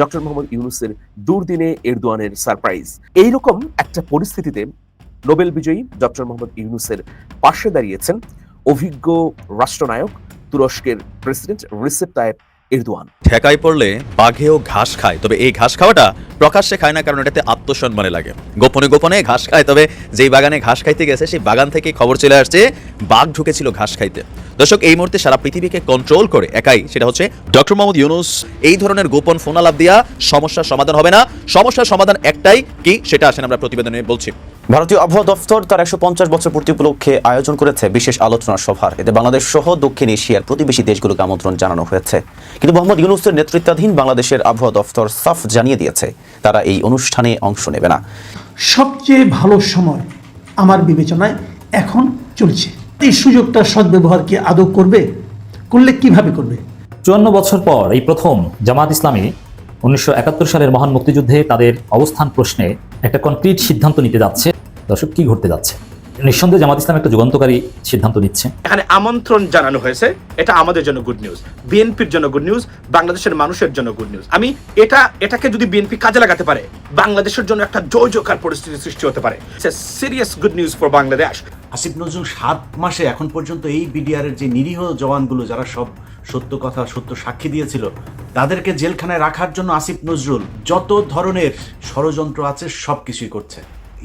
Doctor Mohammad ইউনুসের দুর্দিনে এরদোয়ানের surprise. এইরকম একটা পরিস্থিতিতে নোবেল বিজয়ী ডক্টর মোহাম্মদ ইউনুসের পাশে দাঁড়িয়েছেন অভিজ্ঞ রাষ্ট্রনায়ক, তুরস্কের প্রেসিডেন্ট রিসেপ তায়েব এরদোয়ান। ঠেকায় পড়লে বাঘেও ঘাস খায়, তবে এই ঘাস খাওয়াটা প্রকাশ্যে খায় না কারণ এটাতে আত্মসম্মানে লাগে। গোপনে গোপনে ঘাস খায়, তবে যেই বাগানে ঘাস খাইতে গেছে, সেই বাগান থেকে খবর চলে আসছে, বাঘ ঢুকেছিল ঘাস খাইতে। দর্শক এই মুহূর্তে সারা পৃথিবীকে কন্ট্রোল করে একাই সেটা হচ্ছে ডক্টর মোহাম্মদ ইউনুস। এই ধরনের গোপন ফোন আলাপ দিয়া সমস্যার সমাধান হবে না। সমস্যার সমাধান একটাই কি সেটা আসেন আমরা প্রতিবেদনে বলছি। ভারতীয় আবহাওয়া দফতর তার একশো পঞ্চাশ বছর পূর্তি উপলক্ষে আয়োজন করেছে বিশেষ আলোচনা সভার। এতে বাংলাদেশ সহ দক্ষিণ এশিয়ার প্রতিবেশী দেশগুলোকে আমন্ত্রণ জানানো হয়েছে। কিন্তু মোহাম্মদ ইউনুসের নেতৃত্বাধীন বাংলাদেশের আবহাওয়া দফতর সাফ জানিয়ে দিয়েছে তারা এই অনুষ্ঠানে অংশ নেবে না। সবচেয়ে ভালো সময় আমার বিবেচনায় এখন চলছে। এই সুযোগটা সদ্ব্যবহার কি আদৌ করবে? করলে কীভাবে করবে? চুয়ান্ন বছর পর এই প্রথম জামাত ইসলামী উনিশশো একাত্তর সালের মহান মুক্তিযুদ্ধে তাদের অবস্থান প্রশ্নে একটা কনক্রিট সিদ্ধান্ত নিতে যাচ্ছে। দর্শক কি ঘটতে যাচ্ছে? নিঃসন্দেহে জামাত ইসলাম একটা যুগান্তকারী সিদ্ধান্ত নিচ্ছে। এখানে আমন্ত্রণ জানানো হয়েছে। এটা আমাদের জন্য গুড নিউজ বিএনপির জন্য গুড নিউজ বাংলাদেশের মানুষের জন্য গুড নিউজ আমি এটা এটাকে যদি বিএনপি কাজে লাগাতে পারে বাংলাদেশের জন্য একটা জয়জকার পরিস্থিতি সৃষ্টি হতে পারে। Serious good news for Bangladesh Asif Nazrul সাত মাসে এখন পর্যন্ত এই বিডিআরের যে নিরীহ জওয়ানগুলো যারা সব সত্য কথা, সত্য সাক্ষী দিয়েছিল, তাদেরকে জেলখানায় রাখার জন্য আসিফ নজরুল যত ধরনের ষড়যন্ত্র আছে সব কিছুই করছে।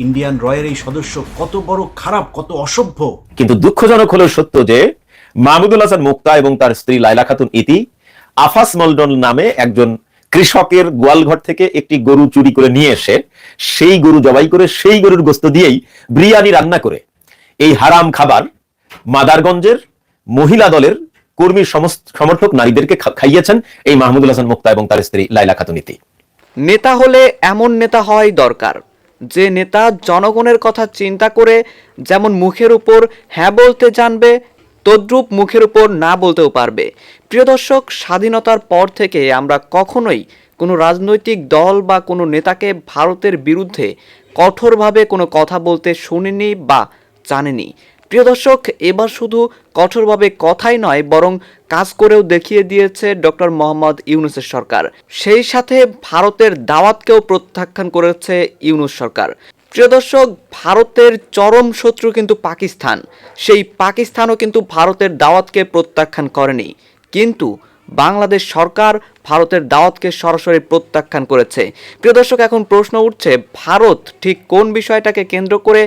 ইন্ডিয়ান রয়ের এই সদস্য কত বড় খারাপ, কত অসভ্য। কিন্তু দুঃখজনক হলেও সত্য যে মাহমুদুল হাসান মুক্তা এবং তার স্ত্রী লাইলা খাতুন ইতি আফাস মলডন নামে একজন কৃষকের গোয়ালঘর থেকে একটি গরু চুরি করে নিয়ে এসে সেই গরু জবাই করে সেই গরুর গোস্ত দিয়েই বিরিয়ানি রান্না করে। এই হারাম খাবার মাদারগঞ্জের মহিলা দলের কর্মী সমর্থক নারীদেরকে খাইয়েছেন এই মাহমুদুল হাসান মুক্তা এবং তার স্ত্রী লাইলা খাতুন ইতি নেতা হলে এমন নেতা হওয়াই দরকার। যে নেতা জনগণের কথা চিন্তা করে যেমন মুখের উপর হ্যাঁ বলতে জানবে, তদ্রূপ মুখের উপর না বলতেও পারবে। প্রিয় দর্শক, স্বাধীনতার পর থেকে আমরা কখনোই কোনো রাজনৈতিক দল বা কোনো নেতাকে ভারতের বিরুদ্ধে কঠোরভাবে কোনো কথা বলতে শুনিনি বা জানেনি। প্রিয় দর্শক, এবার শুধু কঠোরভাবে কথাই নয়, বরং কাজ করেও দেখিয়ে দিয়েছে ডক্টর মোহাম্মদ ইউনুসের সরকার। সেই সাথে ভারতের দাওয়াতকেও প্রত্যাখ্যান করেছে ইউনুস সরকার। প্রিয় দর্শক, ভারতের চরম শত্রু কিন্তু পাকিস্তান। সেই পাকিস্তানও কিন্তু ভারতের দাওয়াতকে প্রত্যাখ্যান করেনি। কিন্তু বাংলাদেশ সরকার ভারতের দাওয়াতকে সরাসরি প্রত্যাখ্যান করেছে। প্রিয় দর্শক, এখন প্রশ্ন উঠছে, ভারত ঠিক কোন বিষয়টাকে কেন্দ্র করে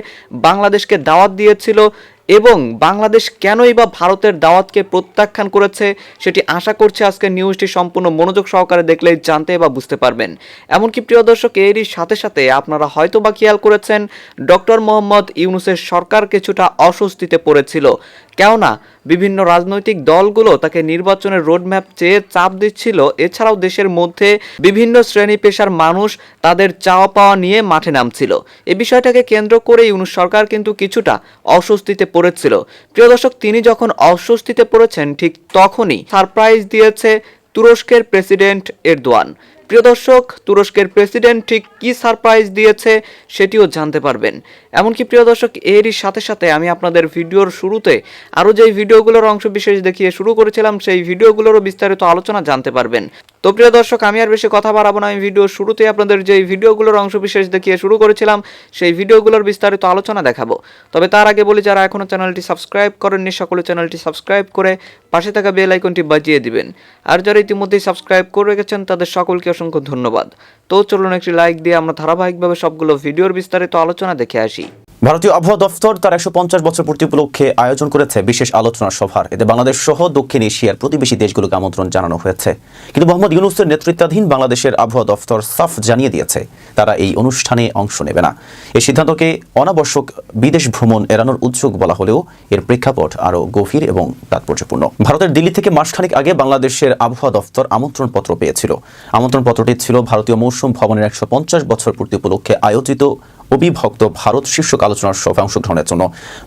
বাংলাদেশকে দাওয়াত দিয়েছিল এবং বাংলাদেশ কেনই বা ভারতের দাওয়াতকে প্রত্যাখ্যান করেছে সেটি আশা করছে আজকে নিউজটি সম্পূর্ণ মনোযোগ সহকারে দেখলেই জানতে বা বুঝতে পারবেন। এমনকি প্রিয় দর্শক, এরই সাথে সাথে আপনারা হয়তো বা খেয়াল করেছেন, ডক্টর মোহাম্মদ ইউনুসের সরকার কিছুটা অস্বস্তিতে পড়েছিল। কেননা বিভিন্ন রাজনৈতিক দলগুলো তাকে নির্বাচনের রোডম্যাপ চেয়ে চাপ দিচ্ছিল। এছাড়াও দেশের মধ্যে বিভিন্ন শ্রেণি পেশার মানুষ তাদের চাওয়া পাওয়া নিয়ে মাঠে নামছিল। এ বিষয়টাকে কেন্দ্র করে ইউনুস সরকার কিন্তু কিছুটা অস্বস্তিতে পড়েছিল। প্রিয় দর্শক, তিনি যখন অস্বস্তিতে পড়েছেন, ঠিক তখনই সারপ্রাইজ দিয়েছে তুরস্কের প্রেসিডেন্ট এরদোয়ান। প্রিয় দর্শক, তুরস্কের প্রেসিডেন্ট ঠিক কি সারপ্রাইজ দিয়েছে সেটিও জানতে পারবেন। এমনকি প্রিয় দর্শক, এরই সাথে সাথে আমি আপনাদের ভিডিওর শুরুতে আরও যেই ভিডিওগুলোর অংশ বিশেষ দেখিয়ে শুরু করেছিলাম, সেই ভিডিওগুলোরও বিস্তারিত আলোচনা জানতে পারবেন। তো প্রিয় দর্শক, আমি আর বেশি কথা বাড়াবো না। আমি ভিডিওর শুরুতে আপনাদের যেই ভিডিওগুলোর অংশ বিশেষ দেখিয়ে শুরু করেছিলাম, সেই ভিডিওগুলোর বিস্তারিত আলোচনা দেখাবো। তবে তার আগে বলি, যারা এখনও চ্যানেলটি সাবস্ক্রাইব করেননি, সকলে চ্যানেলটি সাবস্ক্রাইব করে পাশে থাকা বেল আইকনটি বাজিয়ে দিবেন। আর যারা ইতিমধ্যেই সাবস্ক্রাইব করে রেখেছেন, তাদের সকলকে অসংখ্য ধন্যবাদ। তো চলুন একটি লাইক দিয়ে আমরা ধারাবাহিকভাবে সবগুলো ভিডিওর বিস্তারিত আলোচনা দেখে আসি। ভারতীয় আবহাওয়া দফতর তার একশো পঞ্চাশ বছর পূর্তি উপলক্ষে আয়োজন করেছে বিশেষ আলোচনা সভার। এতে বাংলাদেশ সহ দক্ষিণ এশিয়ার প্রতিবেশী দেশগুলোকে আমন্ত্রণ জানানো হয়েছে। কিন্তু মোহাম্মদ ইউনুসের নেতৃত্বাধীন বাংলাদেশের আবহাওয়া দফতর সাফ জানিয়ে দিয়েছে, তারা এই অনুষ্ঠানে অংশ নেবে না। এই সিদ্ধান্তকে অনাবশ্যক বিদেশ ভ্রমণ এড়ানোর উদ্যোগ বলা হলেও এর প্রেক্ষাপট আরও গভীর এবং তাৎপর্যপূর্ণ। ভারতের দিল্লি থেকে মাসখানেক আগে বাংলাদেশের আবহাওয়া দফতর আমন্ত্রণপত্র পেয়েছিল। আমন্ত্রণপত্রটি ছিল ভারতীয় মৌসুম ভবনের একশো পঞ্চাশ বছর পূর্তি উপলক্ষে আয়োজিত অবিভক্ত ভারত শীর্ষক আলোচনার সভায় অংশগ্রহণের জন্য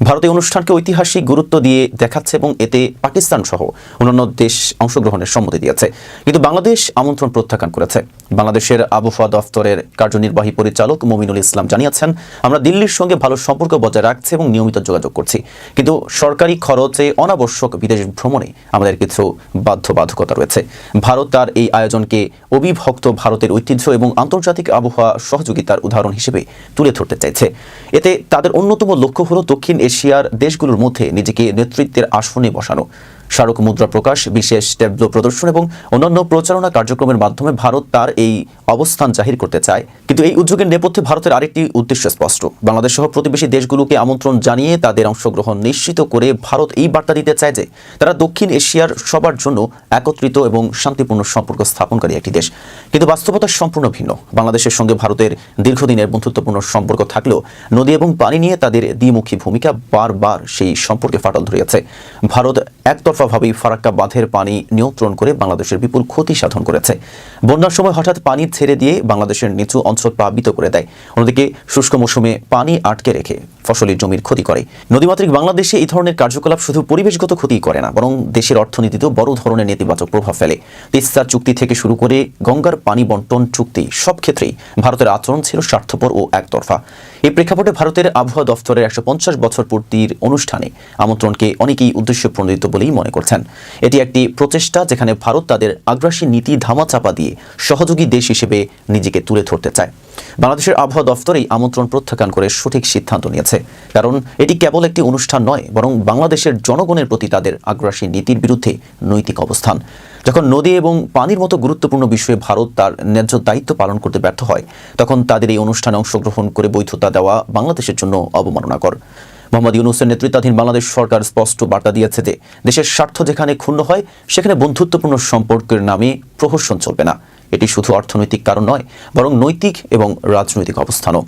ভারত অনুষ্ঠানকে ঐতিহাসিক গুরুত্ব দিয়ে দেখাচ্ছে এবং এতে পাকিস্তান সহ অন্যান্য দেশ অংশগ্রহণের সম্মতি দিয়েছে। কিন্তু বাংলাদেশ আমন্ত্রণ প্রত্যাখ্যান করেছে। বাংলাদেশের আবহাওয়া দফতরের কার্যনির্বাহী পরিচালক মমিনুল ইসলাম জানিয়েছেন, আমরা দিল্লির সঙ্গে ভালো সম্পর্ক বজায় রাখছি এবং নিয়মিত যোগাযোগ করছি। কিন্তু সরকারি খরচে অনাবশ্যক বিদেশ ভ্রমণে আমাদের কিছু বাধ্যবাধকতা রয়েছে। ভারত তার এই আয়োজনকে অবিভক্ত ভারতের ঐতিহ্য এবং আন্তর্জাতিক আবহাওয়া সহযোগিতার উদাহরণ হিসেবে তুলে ধরতে চাইছে। এতে তাদের অন্যতম লক্ষ্য হলো দক্ষিণ এশিয়ার দেশগুলোর মধ্যে নিজেকে নেতৃত্বের আসনে বসানো। স্মারক মুদ্রা প্রকাশ, বিশেষ ট্যাবলো প্রদর্শন এবং অন্যান্য প্রচারণা কার্যক্রমের মাধ্যমে ভারত তার এই অবস্থান জাহির করতে চায়। কিন্তু এই উদ্যোগের নেপথ্যে ভারতের আরেকটি উদ্দেশ্য স্পষ্ট। বাংলাদেশ সহ প্রতিবেশী দেশগুলোকে আমন্ত্রণ জানিয়ে তাদের অংশগ্রহণ নিশ্চিত করে ভারত এই বার্তা দিতে চায় যে, তারা দক্ষিণ এশিয়ার সবার জন্য একত্রিত এবং শান্তিপূর্ণ সম্পর্ক স্থাপনকারী একটি দেশ। কিন্তু বাস্তবতা সম্পূর্ণ ভিন্ন। বাংলাদেশের সঙ্গে ভারতের দীর্ঘদিনের বন্ধুত্বপূর্ণ সম্পর্ক থাকলেও নদী এবং পানি নিয়ে তাদের দ্বিমুখী ভূমিকা বারবার সেই সম্পর্কে ফাটল ধরিয়েছে। ভারত একতরফাভাবেই ফারাক্কা বাঁধের পানি নিয়ন্ত্রণ করে বাংলাদেশের বিপুল ক্ষতি সাধন করেছে। বন্যার সময় হঠাৎ পানি ছেড়ে দিয়ে বাংলাদেশের নিচু অঞ্চল প্লাবিত করে দেয়। অন্যদিকে শুষ্ক মৌসুমে পানি আটকে রেখে ফসলি জমির ক্ষতি করে। নদীমাতৃক বাংলাদেশে এই ধরনের কার্যকলাপ শুধু পরিবেশগত ক্ষতি করে না, বরং দেশের অর্থনীতিতেও বড় ধরনের নেতিবাচক প্রভাব ফেলে। তিস্তা চুক্তি থেকে শুরু করে গঙ্গার পানি বন্টন চুক্তি সব ক্ষেত্রেই ভারতের আচরণ ছিল স্বার্থপর ও একতরফা। এই প্রেক্ষাপটে ভারতের আবহাওয়া দফতরের একশো পঞ্চাশ বছর পূর্তির অনুষ্ঠানে আমন্ত্রণকে অনেকেই উদ্দেশ্য প্রণোদিত বলেই মনে করছেন। এটি একটি প্রচেষ্টা যেখানে ভারত তাদের আগ্রাসী নীতি ধামাচাপা দিয়ে সহযোগী দেশ হিসেবে নিজেকে তুলে ধরতে চায়। বাংলাদেশের আবহাওয়া দফতর এই আমন্ত্রণ প্রত্যাখ্যান করে সঠিক সিদ্ধান্ত নিয়েছে। কারণ এটি কেবল একটি অনুষ্ঠান নয়, বরং বাংলাদেশের জনগণের প্রতি তাদের আগ্রাসী নীতির বিরুদ্ধে নৈতিক অবস্থান। যখন নদী এবং পানির মতো গুরুত্বপূর্ণ বিষয়ে ভারত তার ন্যায্য দায়িত্ব পালন করতে ব্যর্থ হয়, তখন তাদের এই অনুষ্ঠানে অংশগ্রহণ করে বৈধতা দেওয়া বাংলাদেশের জন্য অবমাননাকর। মোহাম্মদ ইউনুসের নেতৃত্বাধীন বাংলাদেশ সরকার স্পষ্ট বার্তা দিয়েছে যে, দেশের স্বার্থ যেখানে ক্ষুণ্ণ হয়, সেখানে বন্ধুত্বপূর্ণ সম্পর্কের নামে প্রহসন চলবে না। এটি শুধু অর্থনৈতিক কারণ নয়, বরং নৈতিক এবং রাজনৈতিক অবস্থানও।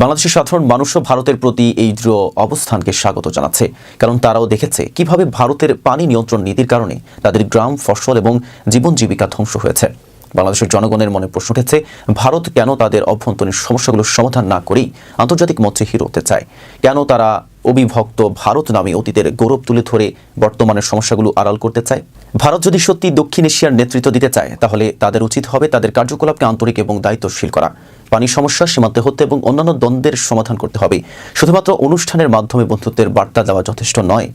বাংলাদেশের সাধারণ মানুষও ভারতের প্রতি এই দৃঢ় অবস্থানকে স্বাগত জানাচ্ছে, কারণ তারাও দেখেছে কীভাবে ভারতের পানি নিয়ন্ত্রণ নীতির কারণে তাদের গ্রাম, ফসল এবং জীবন জীবিকা ধ্বংস হয়েছে। বাংলাদেশের জনগণের মনে প্রশ্ন উঠেছে, ভারত কেন তাদের অভ্যন্তরীণ সমস্যাগুলোর সমাধান না করেই আন্তর্জাতিক মঞ্চে হিরো হতে চায়? কেন তারা অবিভক্ত ভারত নামে অতীতের গৌরব তুলে ধরে বর্তমানের সমস্যাগুলো আড়াল করতে চায়। ভারত যদি সত্যি দক্ষিণ এশিয়ার নেতৃত্ব দিতে চায়, তাহলে তাদের উচিত হবে তাদের কার্যকলাপকে আন্তরিক এবং দায়িত্বশীল করা। পানি সমস্যা, সীমান্তে হতে এবং অন্যান্য দ্বন্দ্বের সমাধান করতে হবে। শুধুমাত্র অনুষ্ঠানের মাধ্যমে বন্ধুত্বের বার্তা দেওয়া যথেষ্ট নয়।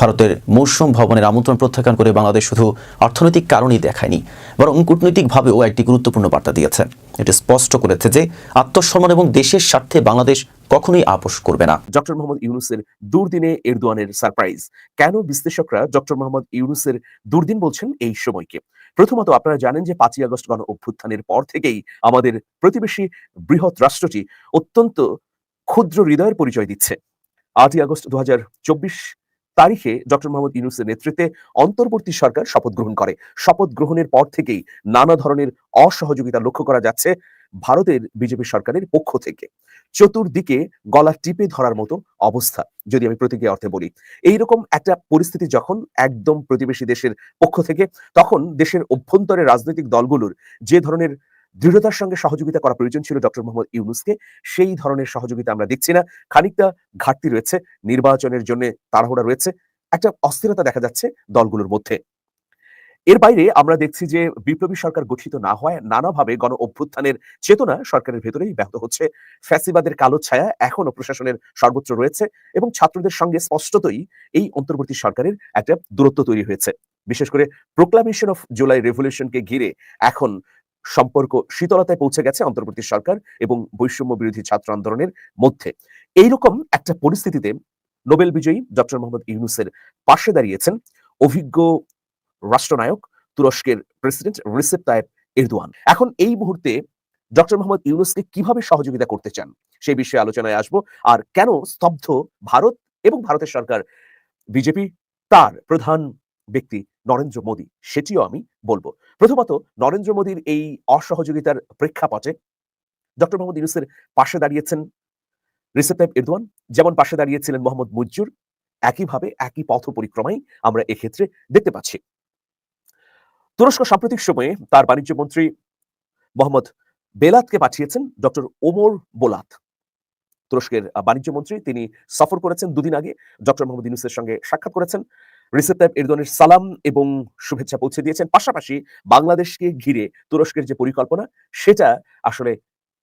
ভারতের মৌসুম ভবনের আমন্ত্রণ প্রত্যাখ্যান করে বাংলাদেশ শুধু অর্থনৈতিক কারণেই দেখায়নি, বরং কূটনৈতিকভাবেও একটি গুরুত্বপূর্ণ বার্তা দিয়েছে। এটি স্পষ্ট করেছে যে আত্মসম্মান এবং দেশের স্বার্থে বাংলাদেশ কখনোই আপোষ করবে না। ডক্টর মোহাম্মদ ইউনুসের দুর্দিনে এরদোয়ানের সারপ্রাইজ। কেন বিশ্লেষকরা ডক্টর মোহাম্মদ ইউনুসের দুর্দিন বলছেন এই সময়কে? প্রথমত আপনারা জানেন যে পাঁচই আগস্ট গণ অভ্যুত্থানের পর থেকেই আমাদের প্রতিবেশী বৃহৎ রাষ্ট্রটি অত্যন্ত ক্ষুদ্র হৃদয়ের পরিচয় দিচ্ছে। আটই আগস্ট দু হাজার চব্বিশ তারিখে ডক্টর মোহাম্মদ ইউনুসের নেতৃত্বে অন্তর্বর্তী সরকার শপথ গ্রহণ করে। শপথ গ্রহণের পর থেকেই নানা ধরনের অসহযোগিতা লক্ষ্য করা যাচ্ছে। ভারতের বিজেপি সরকারের পক্ষ থেকে। চতুর্দিকে গলা টিপে ধরার মতো অবস্থা, যদি আমি প্রতীকী অর্থে বলি। এইরকম একটা পরিস্থিতি যখন একদম প্রতিবেশী দেশের পক্ষ থেকে, তখন দেশের অভ্যন্তরে রাজনৈতিক দলগুলোর যে ধরনের দৃঢ়তার সঙ্গে সহযোগিতা করা প্রয়োজন ছিল ডক্টর মোহাম্মদ ইউনুসকে, সেই ধরনের সহযোগিতা আমরা দেখছি না। খানিকটা ঘাটতি রয়েছে, নির্বাচনের জন্য তাড়াহুড়া রয়েছে। একটা অস্থিরতা দেখা যাচ্ছে দলগুলোর মধ্যে। এর বাইরে আমরা দেখছি যে বিপ্লবী সরকার গঠিত না হয় নানাভাবে গণ অভ্যুত্থানের চেতনা সরকারের ভেতরেই ব্যাহত হচ্ছে। ফ্যাসিবাদের কালো ছায়া এখনও প্রশাসনের সর্বোচ্চ রয়েছে এবং ছাত্রদের সঙ্গে স্পষ্টতই এই অন্তর্বর্তী সরকারের একটা দূরত্ব তৈরি হয়েছে। বিশেষ করে প্রোক্লামেশন অফ জুলাই রেভলিউশনকে ঘিরে এখন সম্পর্ক শীতলতায় পৌঁছে গেছে অন্তর্বর্তী সরকার এবং বৈষম্য বিরোধী ছাত্র আন্দোলনের মধ্যে। এইরকম একটা পরিস্থিতিতে নোবেল বিজয়ী ডক্টর মোহাম্মদ ইউনুসের পাশে দাঁড়িয়েছেন অভিজ্ঞ রাষ্ট্রনায়ক, তুরস্কের প্রেসিডেন্ট রিসেপ তায়েব এরদোয়ান। এখন এই মুহূর্তে ডক্টর মোহাম্মদ ইউনুসকে কীভাবে সহযোগিতা করতে চান সেই বিষয়ে আলোচনায় আসব। আর কেন স্তব্ধ ভারত এবং ভারতের সরকার বিজেপি, তার প্রধান ব্যক্তি নরেন্দ্র মোদী, সেটিও আমি বলব। প্রথমত, নরেন্দ্র মোদীর এই অসহযোগিতার প্রেক্ষাপটে ডক্টর মোহাম্মদ ইউনুসের পাশে দাঁড়িয়েছেন রিসেপ তাইপ এরদোয়ান। যেমন পাশে দাঁড়িয়েছিলেন মোহাম্মদ মুজ্জুর, একইভাবে একই পথ পরিক্রমাই আমরা এক্ষেত্রে দেখতে পাচ্ছি। তুরস্ক সাম্প্রতিক সময়ে তার বাণিজ্য মন্ত্রী মোহাম্মদ বেলাতকে পাঠিয়েছেন ডক্টর ওমর বোলাত। তুরস্কের বাণিজ্য মন্ত্রী তিনি সফর করেছেন দুদিন আগে। ডক্টর মোহাম্মদ ইউনুসের সঙ্গে সাক্ষাৎ করেছেন। রিসেপ তাইপ এরদোয়ানের সালাম এবং শুভেচ্ছা পৌঁছে দিয়েছেন। পাশাপাশি বাংলাদেশকে ঘিরে তুরস্কের যে পরিকল্পনা, সেটা আসলে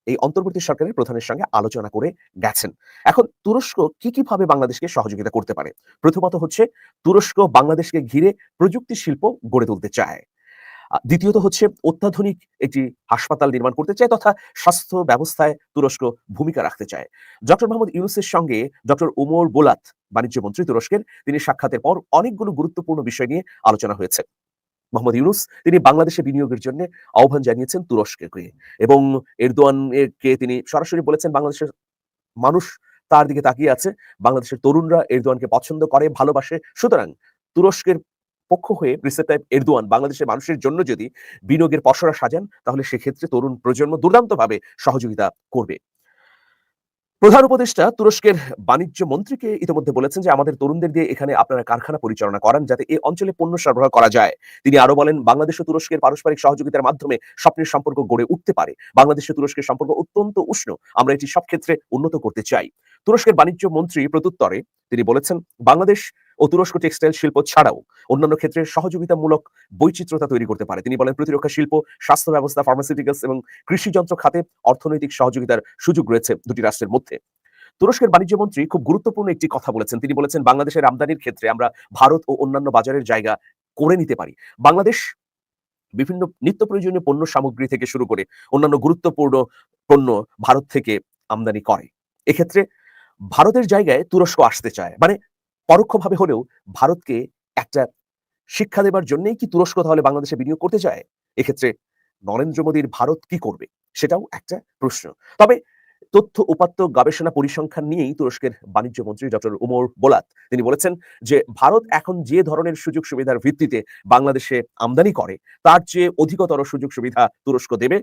এই অন্তর্বর্তী সরকারের প্রধানের সঙ্গে আলোচনা করে গেছেন। এখন তুরস্ক কি কীভাবে বাংলাদেশকে সহযোগিতা করতে পারে? প্রথমত হচ্ছে, তুরস্ক বাংলাদেশকে ঘিরে প্রযুক্তি শিল্প গড়ে তুলতে চায়। দ্বিতীয়ত হচ্ছে অত্যাধুনিক একটি হাসপাতাল নির্মাণ করতে চায় তথা স্বাস্থ্য ব্যবস্থায় তুরস্ক ভূমিকা রাখতে চায়। ডক্টর মোহাম্মদ ইউনুসের সঙ্গে ডক্টর উমর বোলাত বাণিজ্য মন্ত্রী তুরস্কের, তিনি সাক্ষাতের পর অনেকগুলো গুরুত্বপূর্ণ বিষয় নিয়ে আলোচনা হয়েছে। মোহাম্মদ ইউনুস, তিনি বাংলাদেশে বিনিয়োগের জন্য আহ্বান জানিয়েছেন তুরস্ককে এবং এরদোয়ানকে তিনি সরাসরি বলেছেন বাংলাদেশের মানুষ তার দিকে তাকিয়ে আছে, বাংলাদেশের তরুণরা এরদোয়ানকে পছন্দ করে, ভালোবাসে, সুতরাং তুরস্কের পক্ষ হয়ে রিসেপ তাইপ এরদোয়ান বাংলাদেশের মানুষের জন্য যদি বিনিয়োগের পসরা সাজান, তাহলে সেক্ষেত্রে তরুণ প্রজন্ম দুর্দান্তভাবে সহযোগিতা করবে। প্রধান উপদেষ্টা তুরস্কের বাণিজ্য মন্ত্রীকে ইতিমধ্যে বলেছেন যে, আমাদের তরুণদের দিয়ে এখানে আপনারা কারখানা পরিচালনা করান যাতে এই অঞ্চলে পণ্য সরবরাহ করা যায়। তিনি আরও বলেন, বাংলাদেশ ও তুরস্কের পারস্পরিক সহযোগিতার মাধ্যমে স্বপ্নের সম্পর্ক গড়ে উঠতে পারে। বাংলাদেশ ও তুরস্কের সম্পর্ক অত্যন্ত উষ্ণ। আমরা এটি সব ক্ষেত্রে উন্নত করতে চাই। তুরস্কের বাণিজ্য মন্ত্রী প্রত্যুত্তরে তিনি বলেছেন, বাংলাদেশ ও তুরস্ক টেক্সটাইল শিল্প ছাড়াও অন্যান্য ক্ষেত্রে সহযোগিতামূলক বৈচিত্র্যতা তৈরি করতে পারে। তিনি বলেন, প্রতিরক্ষা শিল্প, স্বাস্থ্য ব্যবস্থা ফার্মাসিউটিক্যালস এবং কৃষিযন্ত্র খাতে অর্থনৈতিক সহযোগিতার সুযোগ রয়েছে দুটি রাষ্ট্রের মধ্যে। তুরস্কের বাণিজ্য মন্ত্রী খুব গুরুত্বপূর্ণ একটি কথা বলেছেন। তিনি বলেছেন, বাংলাদেশের আমদানির ক্ষেত্রে আমরা ভারত ও অন্যান্য বাজারের জায়গা করে নিতে পারি। বাংলাদেশ বিভিন্ন নিত্য প্রয়োজনীয় পণ্য সামগ্রী থেকে শুরু করে অন্যান্য গুরুত্বপূর্ণ পণ্য ভারত থেকে আমদানি করে। এক্ষেত্রে ভারতের জায়গায় তুরস্ক আসতে চায়। মানে পরোক্ষভাবে হলেও ভারতকে একটা শিক্ষা দেবার জন্যই কি তুরস্ক তাহলে বাংলাদেশে বিনিয়োগ করতে চায়? এক্ষেত্রে নরেন্দ্র মোদীর ভারত কি করবে? সেটাও একটা প্রশ্ন। তবে তথ্য, উপাত্ত, গবেষণা, পরিসংখ্যান নিয়েই তুরস্কের বাণিজ্য মন্ত্রী ডক্টর উমর বোলাত তিনি বলেছেন যে, ভারত এখন যে ধরনের সুযোগ সুবিধার ভিত্তিতে বাংলাদেশে আমদানি করে, তার চেয়ে অধিকতর সুযোগ সুবিধা তুরস্ক দেবে।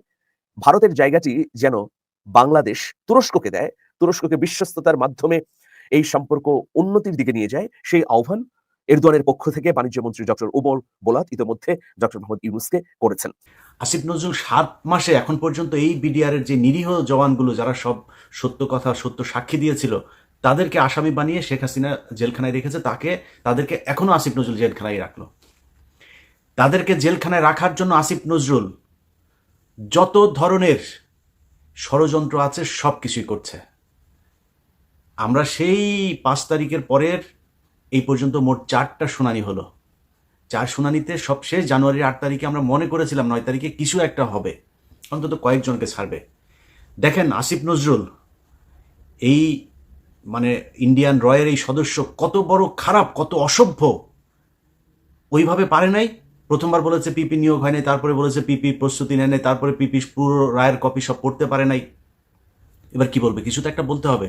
ভারতের জায়গাটি যেন বাংলাদেশ তুরস্ককে দেয় তুরস্ককে বিশ্বস্ততার মাধ্যমে এই সম্পর্ক উন্নতির দিকে নিয়ে যায়। সেই আহ্বান এরদোয়ানের পক্ষ থেকে বাণিজ্য মন্ত্রী ডক্টর উমর বোলাত ইতিমধ্যে ডক্টর মোহাম্মদ ইউনুসকে করেছেন। আসিফ নজরুল সাত মাসে এখন পর্যন্ত এই বিডিআর এর যে নিরীহ জওয়ানগুলো যারা সব সত্য কথা, সত্য সাক্ষী দিয়েছিল, তাদেরকে আসামি বানিয়ে শেখ হাসিনা জেলখানায় রেখেছে, তাকে, তাদেরকে এখনও আসিফ নজরুল জেলখানায় রাখল। তাদেরকে জেলখানায় রাখার জন্য আসিফ নজরুল যত ধরনের ষড়যন্ত্র আছে সব কিছুই করছে। আমরা সেই পাঁচ তারিখের পরের এই পর্যন্ত মোট চারটা শুনানি হলো। চার শুনানিতে সবশেষ জানুয়ারির আট তারিখে আমরা মনে করেছিলাম নয় তারিখে কিছু একটা হবে। অন্তত কয়েকজনকে ছাড়বে। দেখেন, আসিফ নজরুল, এই মানে ইন্ডিয়ান রয়ের এই সদস্য কত বড় খারাপ, কত অসভ্য। ওইভাবে পারে নাই। প্রথমবার বলেছে পিপি নিয়োগ হয় নাই তারপরে বলেছে পিপি প্রস্তুতি নেয় নাই, তারপরে পিপি পুরো রায়ের কপি সব পড়তে পারে নাই। এবার কি বলবে? কিছু তো একটা বলতে হবে।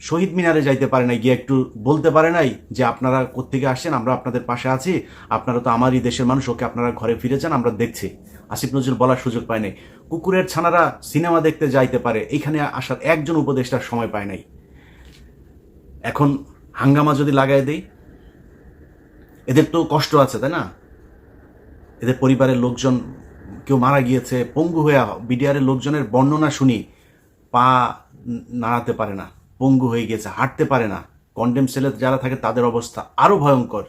শহীদ মিনারে যাইতে পারে নাই, গিয়ে একটু বলতে পারে নাই যে আপনারা কোত্থেকে আসছেন, আমরা আপনাদের পাশে আছি, আপনারা তো আমারই দেশের মানুষ, ওকে আপনারা ঘরে ফিরে যান আমরা দেখছি। আসিফ নজরুল বলার সুযোগ পায় নাই। কুকুরের ছানারা সিনেমা দেখতে যাইতে পারে, এখানে আসার একজন উপদেষ্টার সময় পায় নাই। এখন হাঙ্গামা যদি লাগাই দেই, এদের তো কষ্ট আছে, তাই না? এদের পরিবারের লোকজন, কেউ মারা গিয়েছে, পঙ্গু হয়ে বিডিআরের লোকজনের বর্ণনা শুনি, পা নাড়াতে পারে না। পঙ্গু হয়ে গিয়েছে হাঁটতে পারে না। কন্ডেম সেলে যারা থাকে তাদের অবস্থা আরও ভয়ঙ্কর।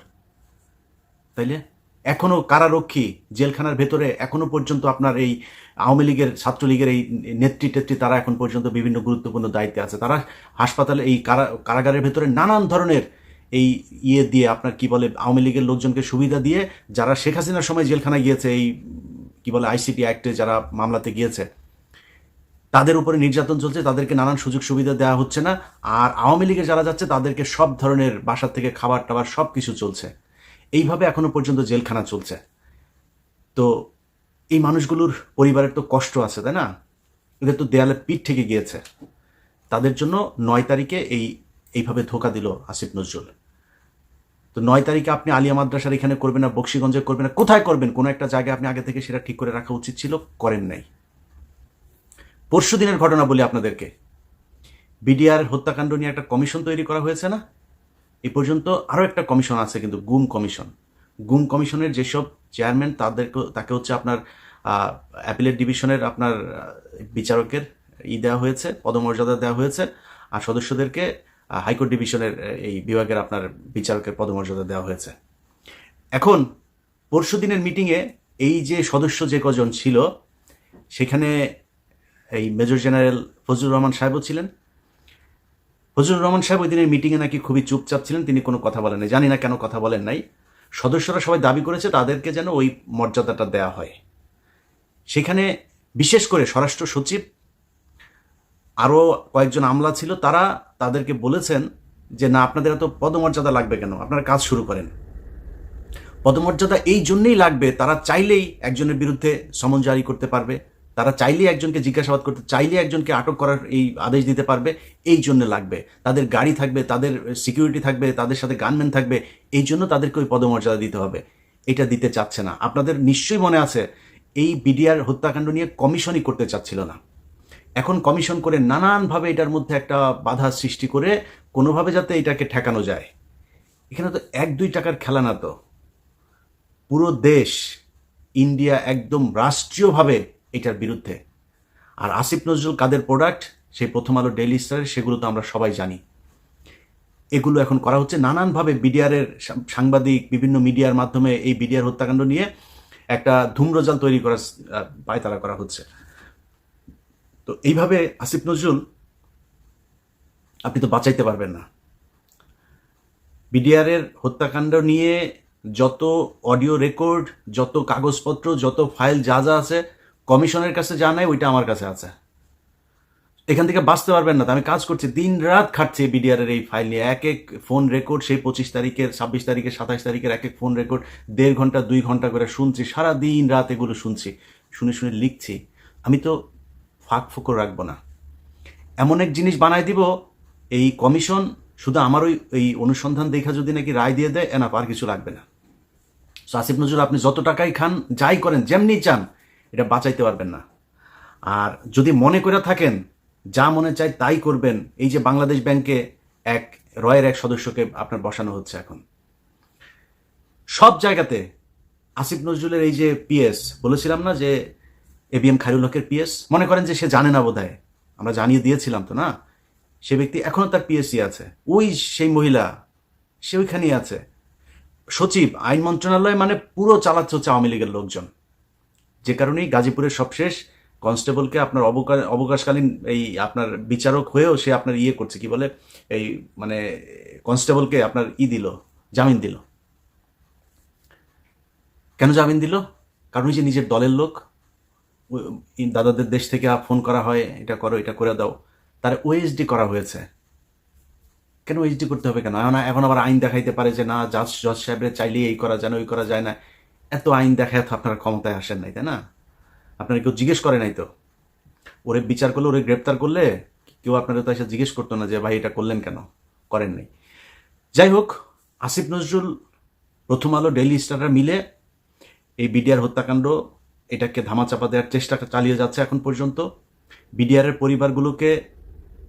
তাইলে? এখনও কারারক্ষী জেলখানার ভেতরে এখনও পর্যন্ত আপনার এই আওয়ামী লীগের, ছাত্রলীগের এই নেত্রী টেত্রী তারা এখন পর্যন্ত বিভিন্ন গুরুত্বপূর্ণ দায়িত্বে আছে। তারা হাসপাতালে এই কারা, কারাগারের ভেতরে নানান ধরনের এই ইয়ে দিয়ে আপনার কি বলে, আওয়ামী লীগের লোকজনকে সুবিধা দিয়ে যারা শেখ হাসিনার সময় জেলখানায় গিয়েছে, এই কি বলে আইসিটি অ্যাক্টে যারা মামলাতে গিয়েছে তাদের উপরে নির্যাতন চলছে, তাদেরকে নানান সুযোগ সুবিধা দেওয়া হচ্ছে না। আর আওয়ামী লীগে যারা যাচ্ছে, তাদেরকে সব ধরনের বাসা থেকে খাবার টাবার সব কিছু চলছে। এইভাবে এখনও পর্যন্ত জেলখানা চলছে। তো এই মানুষগুলোর পরিবারের তো কষ্ট আছে, তাই না? এদের তো দেয়ালে পিঠ থেকে গিয়েছে। তাদের জন্য নয় তারিখে এই, এইভাবে ধোকা দিল আসিফ নজরুল। তো নয় তারিখে আপনি আলিয়া মাদ্রাসার এখানে করবেন না, বক্সিগঞ্জে করবেন না, কোথায় করবেন? কোনো একটা জায়গায় আপনি আগে থেকে সেটা ঠিক করে রাখা উচিত ছিল, করেন নাই। পরশু দিনের ঘটনা বলি আপনাদেরকে। বিডিআর হত্যাকাণ্ড নিয়ে একটা কমিশন তৈরি করা হয়েছে না? এ পর্যন্ত আরও একটা কমিশন আছে কিন্তু গুম কমিশন। গুম কমিশনের যেসব চেয়ারম্যান, তাদেরকে, তাকে হচ্ছে আপনার অ্যাপিলেট ডিভিশনের আপনার বিচারকের ই দেওয়া হয়েছে, পদমর্যাদা দেওয়া হয়েছে। আর সদস্যদেরকে হাইকোর্ট ডিভিশনের এই বিভাগের আপনার বিচারকের পদমর্যাদা দেওয়া হয়েছে। এখন পরশু দিনের মিটিংয়ে এই যে সদস্য যে কজন ছিল, সেখানে এই মেজর জেনারেল ফজলুর রহমান সাহেবও ছিলেন। ফজলুর রহমান সাহেব ওই দিনের মিটিংয়ে নাকি খুবই চুপচাপ ছিলেন, তিনি কোনো কথা বলেন নাই। জানি না কেন কথা বলেন নাই। সদস্যরা সবাই দাবি করেছে তাদেরকে যেন ওই মর্যাদাটা দেওয়া হয়। সেখানে বিশেষ করে স্বরাষ্ট্র সচিব, আরও কয়েকজন আমলা ছিল, তারা তাদেরকে বলেছেন যে, না, আপনাদের এত পদমর্যাদা লাগবে কেন? আপনারা কাজ শুরু করেন। পদমর্যাদা এই জন্যই লাগবে, তারা চাইলেই একজনের বিরুদ্ধে সমন জারি করতে পারবে। তারা চাইলে একজনকে জিজ্ঞাসাবাদ করতে চাইলে একজনকে আটক করার এই আদেশ দিতে পারবে, এই জন্য লাগবে। তাদের গাড়ি থাকবে, তাদের সিকিউরিটি থাকবে, তাদের সাথে গানম্যান থাকবে, এই জন্য তাদেরকে ওই পদমর্যাদা দিতে হবে। এটা দিতে চাচ্ছে না। আপনাদের নিশ্চয়ই মনে আছে, এই বিডিআর হত্যাকাণ্ড নিয়ে কমিশনই করতে চাচ্ছিল না। এখন কমিশন করে নানানভাবে এটার মধ্যে একটা বাধা সৃষ্টি করে কোনোভাবে যাতে এটাকে ঠেকানো যায়। এখানে তো এক দুই টাকার খেলা না তো। পুরো দেশ, ইন্ডিয়া একদম রাষ্ট্রীয়ভাবে এটার বিরুদ্ধে। আর আসিফ নজরুল কাদের প্রোডাক্ট সেই প্রথম আলো ডেইলি স্টারের সেগুলো তো আমরা সবাই জানি। এগুলো এখন করা হচ্ছে নানানভাবে বিডিআরের সাংবাদিক, বিভিন্ন মিডিয়ার মাধ্যমে এই বিডিআর হত্যাকাণ্ড নিয়ে একটা ধূম্রজাল তৈরি করার পায়তারা করা হচ্ছে। তো এইভাবে আসিফ নজরুল, আপনি তো বাঁচাইতে পারবেন না। বিডিআরের হত্যাকাণ্ড নিয়ে যত অডিও রেকর্ড, যত কাগজপত্র, যত ফাইল যা যা আছে কমিশনের কাছে যা নাই, ওইটা আমার কাছে আছে। এখান থেকে বাঁচতে পারবেন না, তো আমি কাজ করছি, দিন রাত খাটছি বিডিআর এর এই ফাইল নিয়ে। এক এক ফোন রেকর্ড, সেই পঁচিশ তারিখের, ছাব্বিশ তারিখের সাতাশ তারিখের এক এক ফোন রেকর্ড, দেড় ঘণ্টা, দুই ঘণ্টা করে শুনছি, সারা দিন রাত এগুলো শুনছি, শুনে শুনে লিখছি। আমি তো ফাঁক ফুকর রাখব না। এমন এক জিনিস বানায় দিব, এই কমিশন শুধু আমার ওই, এই অনুসন্ধান দেখা যদি নাকি রায় দিয়ে দেয় এনা আর কিছু লাগবে না। তো আসিফ নজরুল, আপনি যত টাকাই খান, যাই করেন, যেমনি চান এটা বাঁচাইতে পারবেন না। আর যদি মনে করে থাকেন, যা মনে চায় তাই করবেন, এই যে বাংলাদেশ ব্যাংকে এক রয়ের এক সদস্যকে আপনার বসানো হচ্ছে এখন। সব জায়গাতে আসিফ নজরুলের এই যে পিএস, বলেছিলাম না যে এ বি এম খায়রুল হকের পিএস? মনে করেন যে সে জানে না বোধহয়। আমরা জানিয়ে দিয়েছিলাম তো, না? সে ব্যক্তি এখনও তার পিএসসি আছে। ওই সেই মহিলা, সে ওইখানেই আছে। সচিব, আইন মন্ত্রণালয় মানে পুরো চালাচ্ছে হচ্ছে আওয়ামী লীগের লোকজন। যে কারণেই গাজীপুরের সবশেষ কনস্টেবলকে আপনার অবকাশ অবকাশকালীন এই আপনার বিচারক হয়েও সে আপনার ইয়ে করছে, কি বলে, এই মানে কনস্টেবলকে আপনার ই দিল, জামিন দিল। কেন জামিন দিল? কারণ যে নিজের দলের লোক দাদাদের দেশ থেকে ফোন করা হয়, এটা করো, এটা করে দাও, তার ওএসডি করা হয়েছে। কেন ওএসডি করতে হবে কেন? এখন এখন আবার আইন দেখাইতে পারে যে না, জাজ, জজ সাহেবের চাইলেই এই করা যায় না, ওই করা যায় না। এত আইন দেখায় তো আপনারা ক্ষমতায় আসেন নাই, তাই না? আপনারা কেউ জিজ্ঞেস করে নাই তো? ওরে বিচার করলে, ওরে গ্রেপ্তার করলে কেউ আপনারা তো এসে জিজ্ঞেস করতো না যে, ভাই, এটা করলেন কেন? করেন নাই। যাই হোক, আসিফ নজরুল, প্রথম আলো, ডেইলি স্টাররা মিলে এই বিডিআর হত্যাকাণ্ড, এটাকে ধামাচাপা দেওয়ার চেষ্টা চালিয়ে যাচ্ছে এখন পর্যন্ত। বিডিআরের পরিবারগুলোকে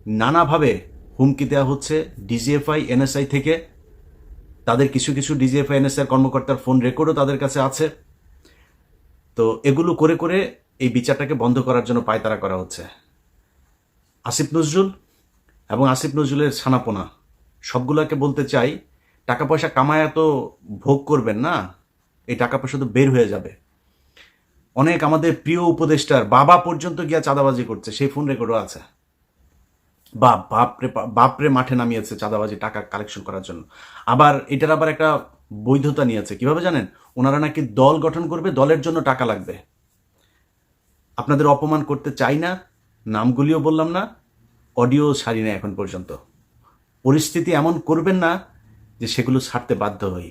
নানাভাবে হুমকি দেওয়া হচ্ছে, ডিজিএফআই, এনএসআই থেকে। তাদের কিছু কিছু ডিজিএফআই এনএসআই কর্মকর্তার ফোন রেকর্ডও তাদের কাছে আছে। তো এগুলো করে করে এই বিচারটাকে বন্ধ করার জন্য পায়তারা করা হচ্ছে। আসিফ নজরুল এবং আসিফ নজরুলের ছানাপোনা, সবগুলোকে বলতে চাই টাকা পয়সা কামায় এত ভোগ করবেন না, এই টাকা পয়সা তো বের হয়ে যাবে। অনেক আমাদের প্রিয় উপদেষ্টার বাবা পর্যন্ত গিয়া চাঁদাবাজি করছে, সেই ফোন রেকর্ডও আছে। বাপ, বাপরে বাপরে মাঠে নামিয়েছে চাঁদাবাজি, টাকা কালেকশন করার জন্য। আবার এটার আবার একটা বৈধতা নিয়েছে। কীভাবে জানেন? ওনারা নাকি দল গঠন করবে, দলের জন্য টাকা লাগবে। আপনাদের অপমান করতে চাই না, নামগুলিও বললাম না, অডিও ছাড়ি না এখন পর্যন্ত। পরিস্থিতি এমন করবেন না যে সেগুলো ছাড়তে বাধ্য হই।